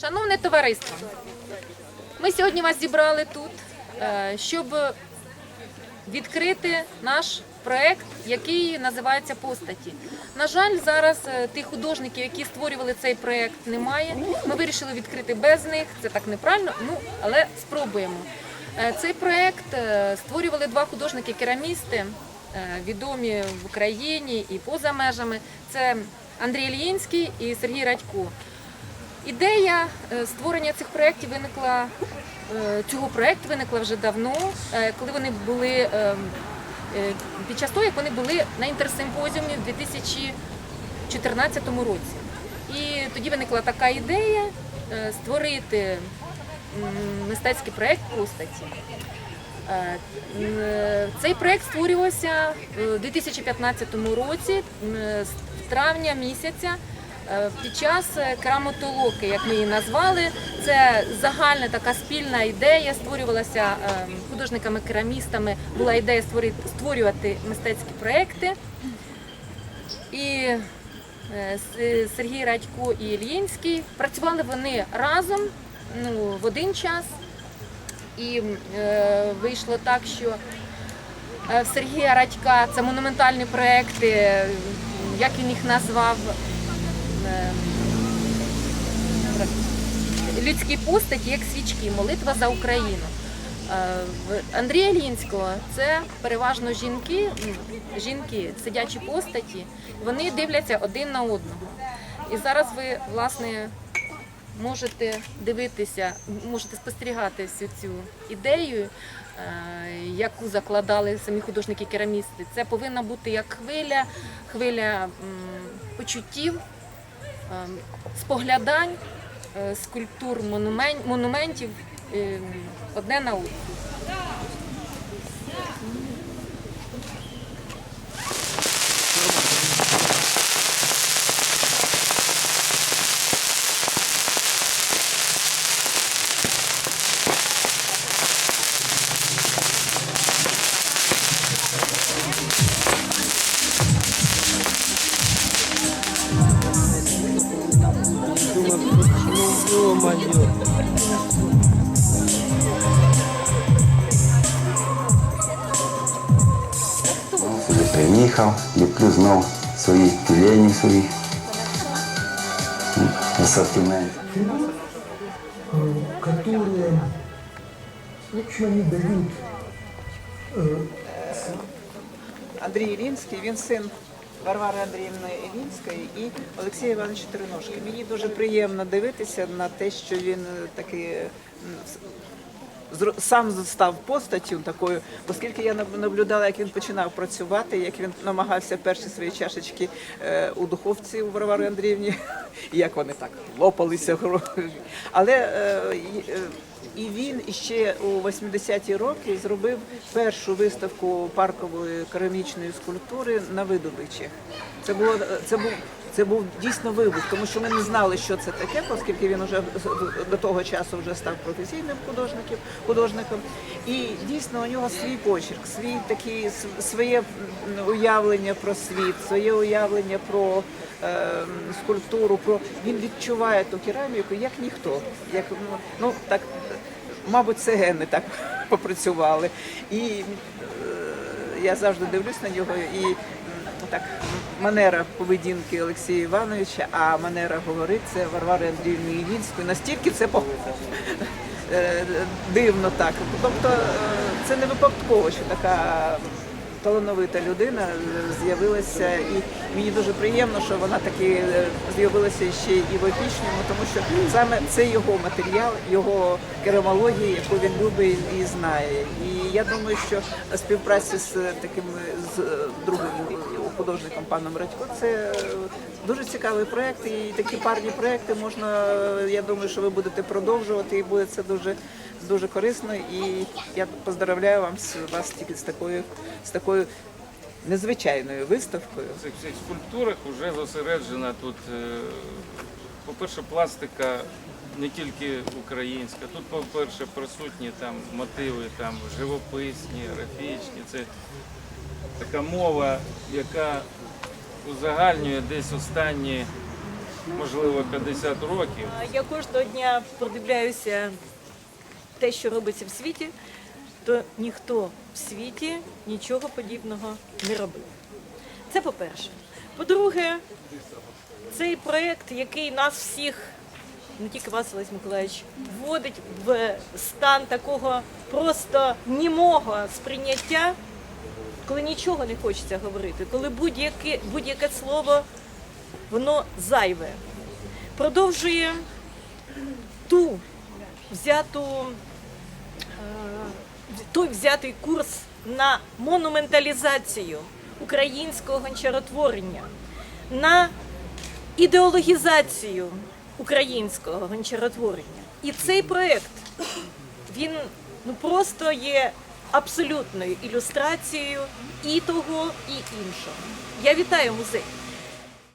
Шановне товариство, ми сьогодні вас зібрали тут, е, щоб відкрити наш проект, який називається Постаті. На жаль, зараз е, тих художників, які створювали цей проект, немає. Ми вирішили відкрити без них. Це так неправильно, ну але спробуємо. Е, Цей проект створювали два художники-керамісти, відомі в Україні і поза межами. Це Андрій Ільїнський і Сергій Радько. Ідея е, створення цих проєктів виникла е, цього проєкту виникла вже давно, е, коли вони були під час того, як вони були на інтерсимпозіумі в 2014 році. І тоді виникла така ідея створити мистецький проєкт постаті. Цей проєкт створювався у 2015 році, з травня місяця. Е, Під час е, як ми її назвали, це загальна така спільна ідея, створювалася е, художниками-керамістами. Була ідея створювати мистецькі проекти. І е, Сергій Радько і Ільїнський працювали вони разом ну, в один час. І е, вийшло так, що в Сергія Радька це монументальні проекти, як він їх назвав, людські постаті, як свічки, молитва за Україну. Е, Андрія Лінського це переважно жінки, жінки, сидячі постаті, вони дивляться один на одного. І зараз ви, власне, можете дивитися, можете спостерігати всю цю ідею, е, яку закладали самі художники-керамісти. Це повинна бути як хвиля, хвиля почуттів, споглядань, е, скульптур, монументів ем, одне на одне. Сюди приїхав, ліплю знов свої тюлені свої м, асортимент. э, которые очень они дают э, Андрій Ілінський, він син Варвари Андріївни Ілінської і Олексія Івановича Тереношки. Мені дуже приємно дивитися на те, що він е, такий зро- сам став постаттю такою, оскільки я наблюдала, як він починав працювати, як він намагався перші свої чашечки е, у духовці у Варвари Андріївні, і як вони так лопалися. Але е, і- він іще у 80-ті роки зробив першу виставку паркової керамічної скульптури на видобичах. Це було це був це був дійсно вибух, тому що ми не знали, що це таке, оскільки він вже до того часу вже став професійним художником, художником. І дійсно у нього свій почерк, свій такий своє уявлення про світ, своє уявлення про скульптуру. Про він відчуває ту кераміку як ніхто. Як ну, так, мабуть, це гени так попрацювали. І е, я завжди дивлюсь на нього і так манера поведінки Олексія Івановича, а манера говорити це Варвари Андріївни Ілінської. Настільки це по- е, дивно так. Тобто е, це не випадково, що така талановита людина з'явилася, і мені дуже приємно, що вона таки е, з'явилася ще і в опічному, тому що саме це його матеріал, його керамологія, яку він любить і знає. І я думаю, що співпраця з таким з другим художником паном Радько це дуже цікавий проект. І такі парні проекти можна. Я думаю, що ви будете продовжувати, і буде це дуже дуже корисно. І я поздравляю вам з вас тільки з такою з такою незвичайною виставкою. В цих всіх скульптурах вже зосереджена тут, е, по-перше, пластика не тільки українська. Тут, по-перше, присутні там мотиви там живописні, графічні. Це така мова, яка узагальнює десь останні можливо 50 років. Я кожного дня продивляюся те, що робиться в світі, то ніхто в світі нічого подібного не робив. Це по-перше. По-друге, цей проєкт, який нас всіх, не тільки вас, Олесь Миколаївич, вводить в стан такого просто німого сприйняття, коли нічого не хочеться говорити, коли будь-яке, будь-яке слово воно зайве продовжує ту взяту, той взятий курс на монументалізацію українського гончаротворення, на ідеологізацію українського гончаротворення. І цей проєкт, він ну, просто є абсолютною ілюстрацією і того, і іншого. Я вітаю музей.